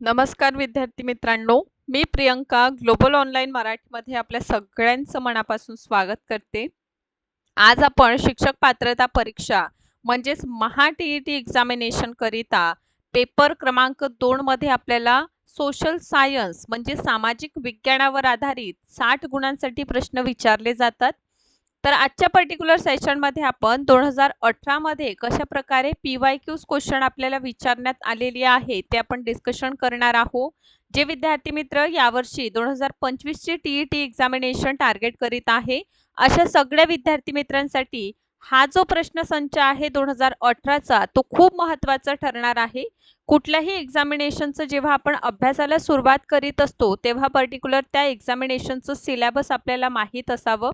नमस्कार विद्यार्थी मित्रांनो मी प्रियंका ग्लोबल ऑनलाईन मराठीमध्ये आपल्या सगळ्यांचं मनापासून स्वागत करते. आज आपण शिक्षक पात्रता परीक्षा म्हणजेच Maha T E T examination करिता पेपर क्रमांक दोनमध्ये आपल्याला सोशल सायन्स म्हणजे सामाजिक विज्ञानावर आधारित साठ गुणांसाठी प्रश्न विचारले जातात. तर आजच्या पर्टिक्युलर सेशनमध्ये आपण दोन हजार अठरामध्ये कशा प्रकारे पी वाय क्यूज क्वेश्चन आपल्याला विचारण्यात आलेली आहे ते आपण डिस्कशन करणार आहोत. जे विद्यार्थी मित्र यावर्षी दोन हजार पंचवीसची T E T examination target करीत आहे अशा सगळ्या विद्यार्थी मित्रांसाठी हा जो प्रश्नसंच आहे दोन हजार अठराचा तो खूप महत्त्वाचा ठरणार आहे. कुठल्याही एक्झामिनेशनचं जेव्हा आपण अभ्यासाला सुरुवात करीत असतो तेव्हा पर्टिक्युलर त्या एक्झामिनेशनचं सिलेबस आपल्याला माहीत असावं.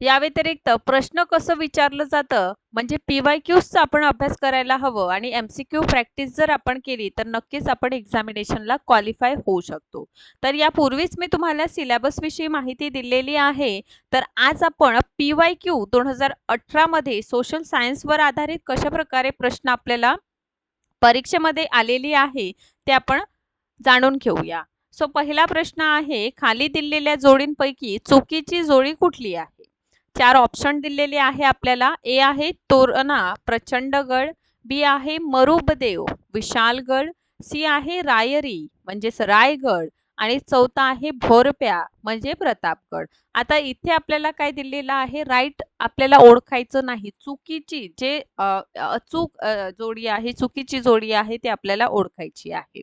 या व्यतिरिक्त प्रश्न कसं विचारलं जातं? म्हणजे पी वाय क्यूजचा आपण अभ्यास करायला हवं आणि एम सी क्यू प्रॅक्टिस जर आपण केली तर नक्कीच आपण एक्झामिनेशनला क्वालिफाय होऊ शकतो. तर यापूर्वीच मी तुम्हाला सिलेबसविषयी माहिती दिलेली आहे. तर आज आपण पी वाय क्यू दोन हजार अठरामध्ये सोशल सायन्सवर आधारित कशा प्रकारे प्रश्न आपल्याला परीक्षेमध्ये आलेली आहे ते आपण जाणून घेऊया. सो पहिला प्रश्न आहे खाली दिलेल्या जोडींपैकी चुकीची जोडी कुठली आहे? चार ऑप्शन दिलेले आहे आपल्याला. ए आहे तोरणा प्रचंडगड बी आहे मरुबदेव विशालगड. सी आहे रायरी म्हणजेच रायगड. आणि चौथा आहे भोरप्या म्हणजे प्रतापगड. आता इथे आपल्याला काय दिलेलं आहे? राईट आपल्याला ओळखायचं नाही. चुकीची जे अचूक जोडी आहे चुकीची जोडी आहे ती आपल्याला ओळखायची आहे.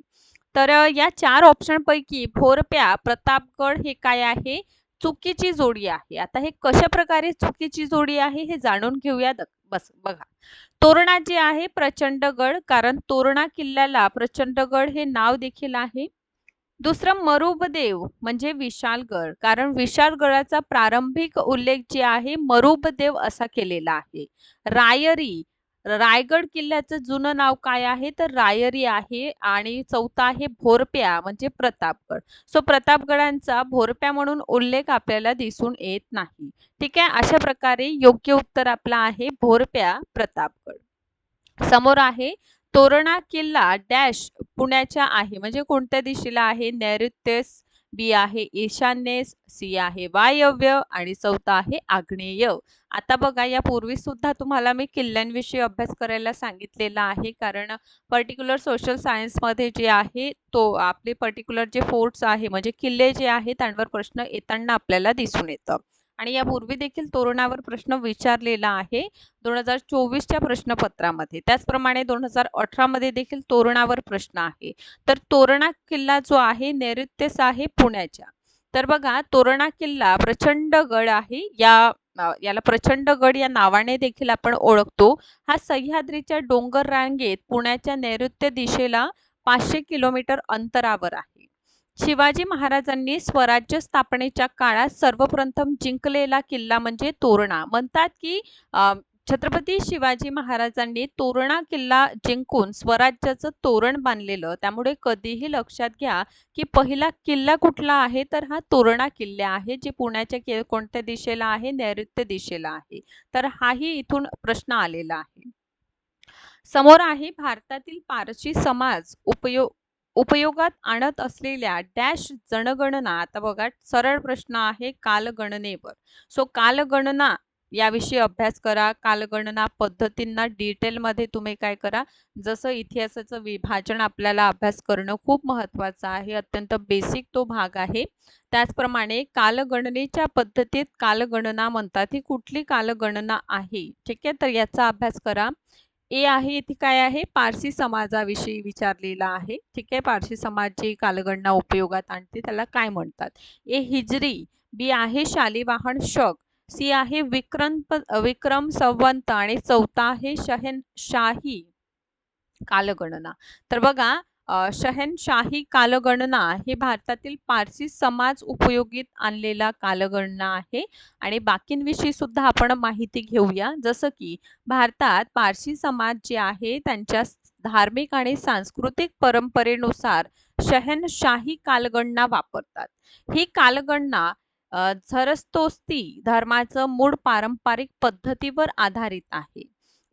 तर या चार ऑप्शन पैकी भोरप्या प्रतापगड हे काय आहे? चुकीची जोडी आहे. आता हे कशा प्रकारे चुकीची जोडी आहे हे जाणून घेऊया बस बघा. तोरणा जे आहे प्रचंडगड कारण तोरणा किल्ल्याला प्रचंडगड हे नाव देखील आहे. दुसरं मरुबदेव म्हणजे विशालगड कारण विशालगडाचा प्रारंभिक उल्लेख जे आहे मरुबदेव असा केलेला आहे. रायरी रायगड किल्ल्याचं जुनं नाव काय आहे? तर रायरी आहे आणि चौथा आहे भोरप्या म्हणजे प्रतापगड. सो प्रतापगडांचा भोरप्या म्हणून उल्लेख आपल्याला दिसून येत नाही. ठीक आहे? अशा प्रकारे योग्य उत्तर आपला आहे भोरप्या प्रतापगड. समोर आहे तोरणा किल्ला डॅश पुण्याच्या आहे. म्हणजे कोणत्या दिशेला आहे? नैऋत्य बी आहे ईशान्येस सी आहे वायव्य आणि चौथा आहे आग्नेय. आता बघा या पूर्वी सुद्धा तुम्हाला मी किल्ल्यांविषयी अभ्यास करायला सांगितलेला आहे. कारण पर्टिक्युलर सोशल सायन्समध्ये जे आहे तो आपले पर्टिक्युलर जे फोर्ट्स आहे म्हणजे किल्ले जे आहेत त्यांवर प्रश्न येताना आपल्याला दिसून येतं. आणि यापूर्वी देखील तोरणावर प्रश्न विचारलेला आहे दोन हजार चोवीसच्या प्रश्नपत्रामध्ये. त्याचप्रमाणे दोन हजार अठरामध्ये देखील तोरणावर प्रश्न आहे. तर तोरणा किल्ला जो आहे नैऋत्यस आहे पुण्याच्या. तर बघा तोरणा किल्ला प्रचंड गड आहे. या याला प्रचंड गड या नावाने देखील आपण ओळखतो. हा सह्याद्रीच्या डोंगर रांगेत पुण्याच्या नैऋत्य दिशेला पाचशे किलोमीटर अंतरावर आहे. शिवाजी महाराजांनी स्वराज्य स्थापनेच्या काळात सर्वप्रथम जिंकलेला किल्ला म्हणजे तोरणा. म्हणतात की छत्रपती शिवाजी महाराजांनी तोरणा किल्ला जिंकून स्वराज्याचं तोरण बांधलेलं. त्यामुळे कधीही लक्षात घ्या की पहिला किल्ला कुठला आहे? तर हा तोरणा किल्ला आहे जे पुण्याच्या कोणत्या दिशेला आहे? नैऋत्य दिशेला आहे. तर हाही इथून प्रश्न आलेला आहे. समोर आहे भारतातील पारशी समाज उपयोग उपयोगात आणत असलेल्या डॅश जनगणना आता बघा सरळ प्रश्न आहे कालगणनेवर. सो कालगणना याविषयी अभ्यास करा. कालगणना पद्धतींना डिटेलमध्ये तुम्ही काय करा. जसं इतिहासाचं विभाजन आपल्याला अभ्यास करणं खूप महत्त्वाचं आहे अत्यंत बेसिक तो भाग आहे. त्याचप्रमाणे कालगणनेच्या पद्धतीत कालगणना म्हणतात. ही कुठली कालगणना आहे? ठीक आहे तर याचा अभ्यास करा. ए आहे इथे काय आहे? पारसी समाजाविषयी विचारलेला आहे. ठीक आहे? पारसी समाज जी कालगणना उपयोगात आणते त्याला काय म्हणतात? ए हिजरी बी आहे शालिवाहन शक सी आहे विक्रम विक्रम संवंत आणि चौथा आहे शहनशाही कालगणना. तर बघा शहनशाही कालगणना हे भारतातील पारसी समाज उपयोगीत आणलेला कालगणना आहे. आणि बाकींविषयी सुद्धा आपण माहिती घेऊया. जसं की भारतात पारसी समाज जे आहे त्यांच्या धार्मिक आणि सांस्कृतिक परंपरेनुसार शहनशाही कालगणना वापरतात. ही कालगणना झरस्तोस्ती धर्माचं मूळ पारंपरिक पद्धतीवर आधारित आहे.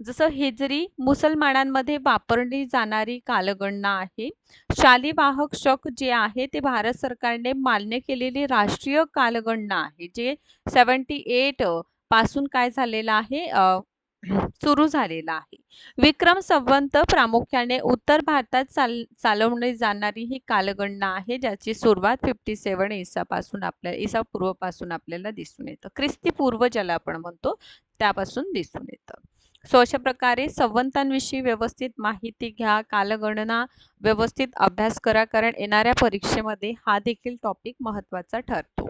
जसं हिजरी मुसलमानांमध्ये वापरली जाणारी कालगणना आहे. शालिवाहक शक जे आहे ते भारत सरकारने मान्य केलेली राष्ट्रीय कालगणना आहे जे सेवन्टी एटपासून काय झालेलं आहे सुरू झालेला आहे. विक्रम संवंत प्रामुख्याने उत्तर भारतात चाल चालवली जाणारी ही कालगणना आहे ज्याची सुरुवात फिफ्टी सेवन ईसापासून आपल्या ईसा पूर्वपासून आपल्याला दिसून येतं. ख्रिस्ती पूर्व ज्याला आपण म्हणतो त्यापासून दिसून येतं. सो अशा प्रकारे संवंतांविषयी व्यवस्थित माहिती घ्या कालगणना व्यवस्थित अभ्यास करा कारण येणाऱ्या परीक्षेमध्ये हा देखील टॉपिक महत्त्वाचा ठरतो.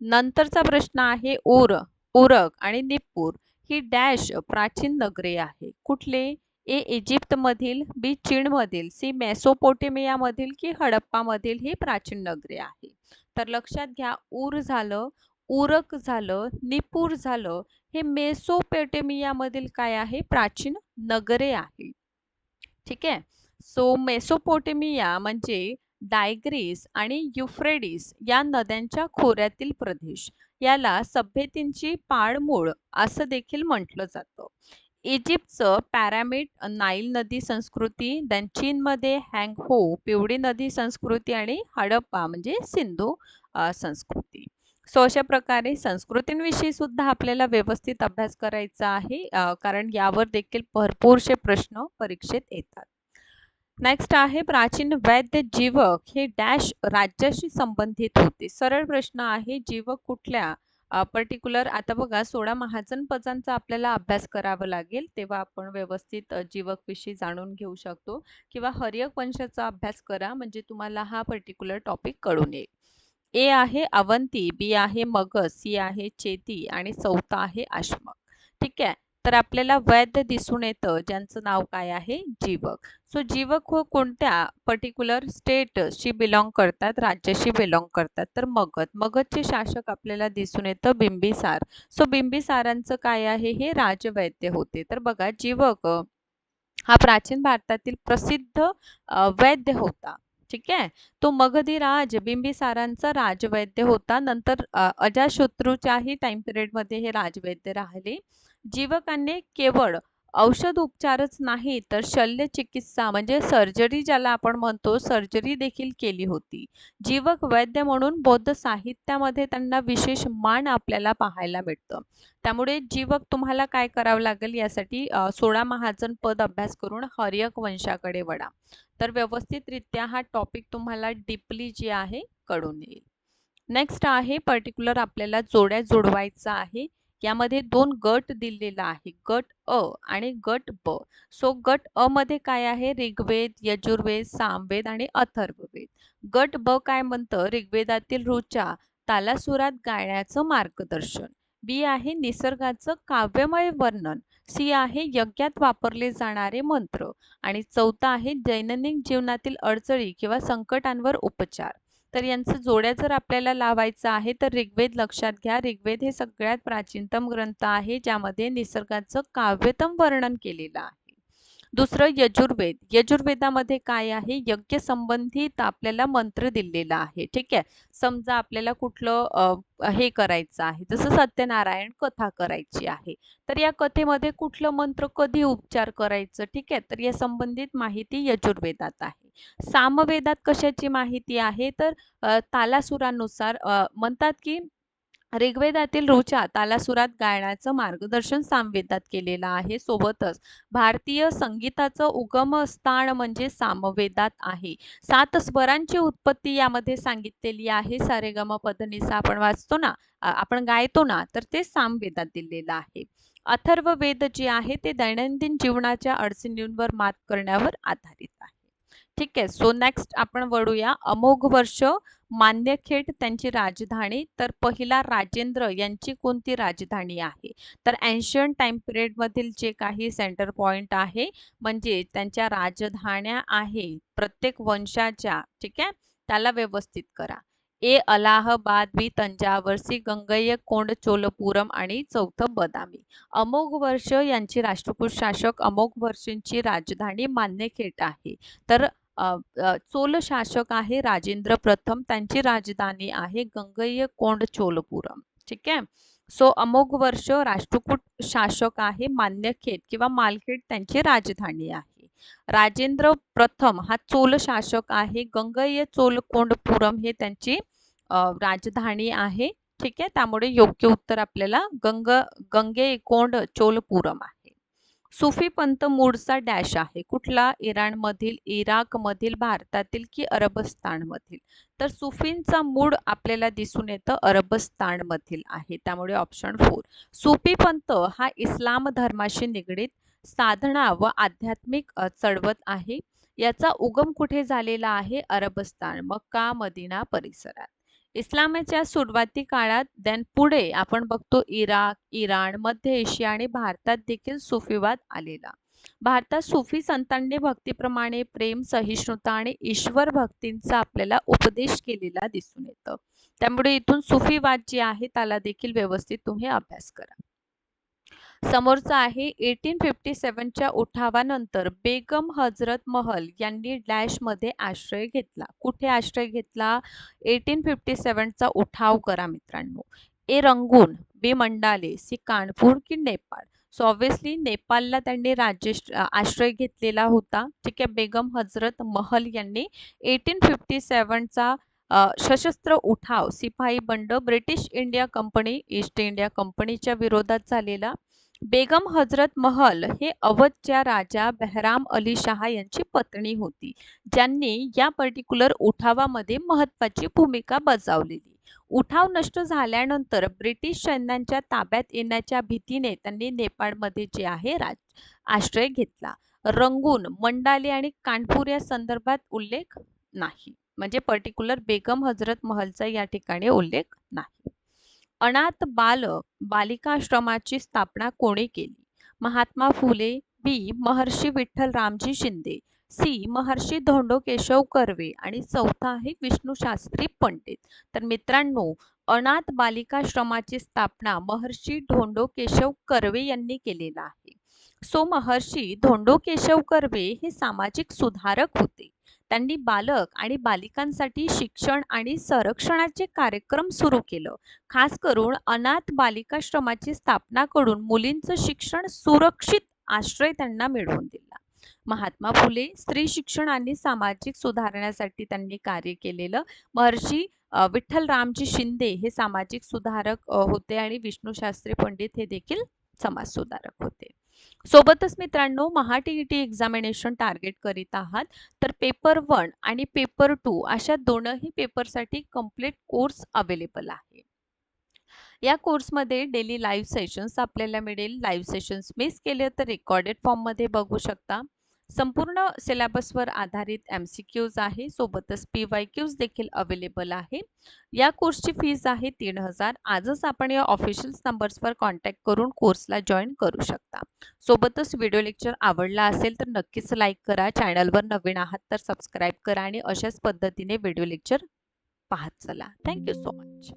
नंतरचा प्रश्न आहे उर उरक आणि निप्पूर ही डॅश प्राचीन नगरे आहे. कुठले? ए इजिप्तमधील बी चीनमधील सी मेसोपोटेमियामधील की हडप्पामधील ही प्राचीन नगरे आहे. तर लक्षात घ्या उर झालं उरक झालं निपूर झालं हे मेसोपोटेमियामधील काय आहे? प्राचीन नगरे आहे ठीक आहे? सो मेसोपोटेमिया म्हणजे डायग्रीस आणि युफ्रेडिस या नद्यांच्या खोऱ्यातील प्रदेश. याला सभ्यतेची पाळमूळ असं देखील म्हटलं जातं. इजिप्तचं पॅरामिड नाईल नदी संस्कृती देन चीनमध्ये हँगहो पिवळी नदी संस्कृती आणि हडप्पा म्हणजे सिंधू संस्कृती. सो अशा प्रकारे संस्कृतींविषयी सुद्धा आपल्याला व्यवस्थित अभ्यास करायचा आहे कारण यावर देखील भरपूरसे प्रश्न परीक्षेत येतात. नेक्स्ट आहे प्राचीन वैद्य जीवक. हे डॅश राज्याशी संबंधित होते. सरळ प्रश्न आहे जीवक कुठल्या पर्टिक्युलर आता बघा सोळा महाजन पदांचा आपल्याला अभ्यास करावा लागेल तेव्हा आपण व्यवस्थित जीवक विषयी जाणून घेऊ शकतो. किंवा हरियक वंशाचा अभ्यास करा म्हणजे तुम्हाला हा पर्टिक्युलर टॉपिक कळून येईल. ए आहे अवंती बी आहे मगध सी आहे चेती आणि चौथा आहे आश्मक. ठीक आहे? तर आपल्याला वैद्य दिसून येतं. ज्यांचं नाव काय आहे? जीवक. सो जीवक हो कोणत्या पर्टिक्युलर स्टेटशी बिलॉंग करतात? राज्याशी बिलॉंग करतात. तर मगध. मगधचे शासक आपल्याला दिसून येतं बिंबिसार. सो बिंबिसारांचं काय आहे? हे राजवैद्य होते. तर बघा जीवक हा प्राचीन भारतातील प्रसिद्ध वैद्य होता. ठीक आहे? तो मगधी राज बिंबिसारांचा राजवैद्य होता. नंतर अजाशत्रूच्याही टाइम पिरियडमध्ये हे राजवैद्य राहिले. जीवकांनी केवळ औषध उपचारच नाही तर शल्य चिकित्सा म्हणजे सर्जरी ज्याला आपण म्हणतो सर्जरी देखील केली होती. जीवक वैद्य म्हणून बौद्ध साहित्यामध्ये त्यांना विशेष मान आपल्याला पाहायला मिळतं. त्यामुळे जीवक तुम्हाला काय करावं लागेल यासाठी सोळा महाजन पद अभ्यास करून हरियक वंशाकडे वडा तर व्यवस्थितरित्या हा टॉपिक तुम्हाला डीपली जे आहे कळून येईल. नेक्स्ट आहे पर्टिक्युलर आपल्याला जोड्या जोडवायचा आहे. यामध्ये दोन गट दिलेला आहे. गट अ आणि गट ब. सो गट अ मध्ये काय आहे? ऋग्वेद यजुर्वेद सामवेद आणि अथर्ववेद. गट ब काय म्हणतं? ऋग्वेदातील ऋचा तालासुरात गायण्याचं मार्गदर्शन. बी आहे निसर्गाचं काव्यमय वर्णन. सी आहे यज्ञात वापरले जाणारे मंत्र. आणि चौथा आहे दैनंदिन जीवनातील अडचणी किंवा संकटांवर उपचार. तर यांचं जोड्या जर आपल्याला लावायचं आहे तर ऋग्वेद लक्षात घ्या. ऋग्वेद हे सगळ्यात प्राचीनतम ग्रंथ आहे ज्यामध्ये निसर्गाचं काव्यतम वर्णन केलेलं आहे. दुसरं यजुर्वेद. यजुर्वेदामध्ये काय आहे? यज्ञ संबंधित आपल्याला मंत्र दिलेला आहे. ठीक आहे? समजा आपल्याला कुठलं हे करायचं आहे. जसं सत्यनारायण कथा करायची आहे. तर या कथेमध्ये कुठलं मंत्र कधी उपचार करायचं? ठीक आहे? तर या संबंधित माहिती यजुर्वेदात आहे. सामवेदात कशाची माहिती आहे? तर तालासुरानुसार म्हणतात की ऋग्वेदातील ऋचा तालासुरात गायनाचं मार्गदर्शन सामवेदात केलेलं आहे सोबतच भारतीय संगीताचं उगम स्थान म्हणजे सामवेदात आहे. सात स्वरांची उत्पत्ती यामध्ये सांगितलेली आहे. सारेगम पदनिसा आपण वाचतो ना आपण गायतो ना तर ते सामवेदात दिलेलं आहे. अथर्व वेद जे आहे ते दैनंदिन जीवनाच्या अडचणींवर मात करण्यावर आधारित आहे. ठीक? आहे सो नेक्स्ट आपण वळूया. अमोघ वर्ष मान्यखेड त्यांची राजधानी. तर पहिला राजेंद्र यांची कोणती राजधानी आहे? तर एन्शियंट टाइम मधील जे काही सेंटर पॉइंट आहे म्हणजे त्यांच्या राजधान्या आहे प्रत्येक वंशाच्या ठीक? आहे त्याला व्यवस्थित करा. A Allahabad B Thanjavur C Konda Cholapuram आणि चौथं बदामी. अमोघ वर्ष यांची राष्ट्रकुट शासक अमोघ वर्षांची राजधानी मान्यखेट आहे. तर चोल शासक आहे राजेंद्र प्रथम त्यांची राजधानी आहे गंगय्य कोंड चोलपुरम. ठीक आहे? सो अमोघ वर्ष राष्ट्रकूट शासक आहे मान्यखेत किंवा मालखेड त्यांची राजधानी आहे. राजेंद्र प्रथम हा चोल शासक आहे गंगय्य चोलकोंडपुरम हे त्यांची राजधानी आहे. ठीक आहे? त्यामुळे योग्य उत्तर आपल्याला गंग गंगे कोंड चोलपुरम आहे. सुफी पंत मूळचा डॅश आहे. कुठला? इराणमधील इराकमधील भारतातील की अरबस्तानमधील? तर सुफींचा मूळ आपल्याला दिसून येतं अरबस्तानमधील आहे. त्यामुळे ऑप्शन फोर सुफी पंत हा इस्लाम धर्माशी निगडीत साधना व आध्यात्मिक चळवत आहे. याचा उगम कुठे झालेला आहे? अरबस्तान मक्का मदिना परिसरात. इस्लामाच्या सुरुवाती काळात देन पुढे आपण बघतो इराक इराण मध्य एशिया आणि भारतात देखील सुफीवाद आलेला. भारतात सुफी संतांनी भक्तीप्रमाणे प्रेम सहिष्णुता आणि ईश्वर भक्तींचा आपल्याला उपदेश केलेला दिसून येतं. त्यामुळे इथून सुफीवाद जे आहे त्याला देखील व्यवस्थित तुम्ही अभ्यास करा. समोरचा आहे एटीन फिफ्टी सेवनच्या उठावानंतर बेगम हजरत महल यांनी डॅशमध्ये आश्रय घेतला. कुठे आश्रय घेतला? एटीन फिफ्टी सेवनचा उठाव करा मित्रांनो. A Rangoon B Mandalay C Kanpur की नेपाळ. सो ऑब्विसली नेपाळला त्यांनी राज्य आश्रय घेतलेला होता. ठीक आहे बेगम हजरत महल यांनी एटीन फिफ्टी सेवनचा सशस्त्र उठाव सिपाही बंड British India company East India कंपनीच्या विरोधात झालेला. बेगम हजरत महल हे अवधच्या राजा बेहराम अली शहा यांची पत्नी होती. ज्यांनी या पर्टिक्युलर उठावामध्ये महत्वाची भूमिका बजावलेली. उठाव नष्ट झाल्यानंतर ब्रिटिश सैन्यांच्या ताब्यात येण्याच्या भीतीने त्यांनी नेपाळमध्ये जे आहे राज आश्रय घेतला. रंगून मंडाले आणि कानपूर या संदर्भात उल्लेख नाही. म्हणजे पर्टिक्युलर बेगम हजरत महलचा या ठिकाणी उल्लेख नाही. अनाथ बाल बालिकाश्रमाची स्थापना कोणी केली? महात्मा फुले बी. महर्षी विठ्ठल रामजी शिंदे सी. महर्षी धोंडो केशव कर्वे आणि चौथा आहे विष्णू शास्त्री पंडित. तर मित्रांनो अनाथ बालिकाश्रमाची स्थापना महर्षी धोंडो केशव कर्वे यांनी केलेला आहे. सो महर्षी धोंडो केशव कर्वे हे सामाजिक सुधारक होते. त्यांनी बालक आणि बालिकांसाठी शिक्षण आणि संरक्षणाचे कार्यक्रम सुरू केलं. खास करून अनाथ बालिकाश्रमाची स्थापना करून मुलींचं शिक्षण सुरक्षित आश्रय त्यांना मिळवून दिला. महात्मा फुले स्त्री शिक्षण आणि सामाजिक सुधारण्यासाठी त्यांनी कार्य केलेलं. महर्षी विठ्ठल रामजी शिंदे हे सामाजिक सुधारक होते आणि विष्णू शास्त्री पंडित हे देखील समाज सुधारक होते. सोबतच मित्रांनो Maha T E T examination target करीत आहात. तर पेपर वन आणि पेपर टू अशा दोनही पेपरसाठी कंप्लीट कोर्स अवेलेबल आहे. या कोर्समध्ये डेली लाईव्ह सेशन्स आपल्याला मिळेल. लाईव्ह सेशन्स मिस केले तर रेकॉर्डेड फॉर्ममध्ये बघू शकता. संपूर्ण सिलेबसवर आधारित एम सी क्यूज आहे. सोबतच पी वाय क्यूज देखील अवेलेबल आहे. या कोर्सची फीज आहे तीन हजार. आजच आपण या ऑफिशियल नंबर्सवर कॉन्टॅक्ट करून कोर्सला जॉईन करू शकता. सोबतच व्हिडिओ लेक्चर आवडला असेल तर नक्कीच लाईक करा. चॅनलवर नवीन आहात तर सबस्क्राईब करा आणि अशाच पद्धतीने व्हिडिओ लेक्चर पाहत चला. Thank you so much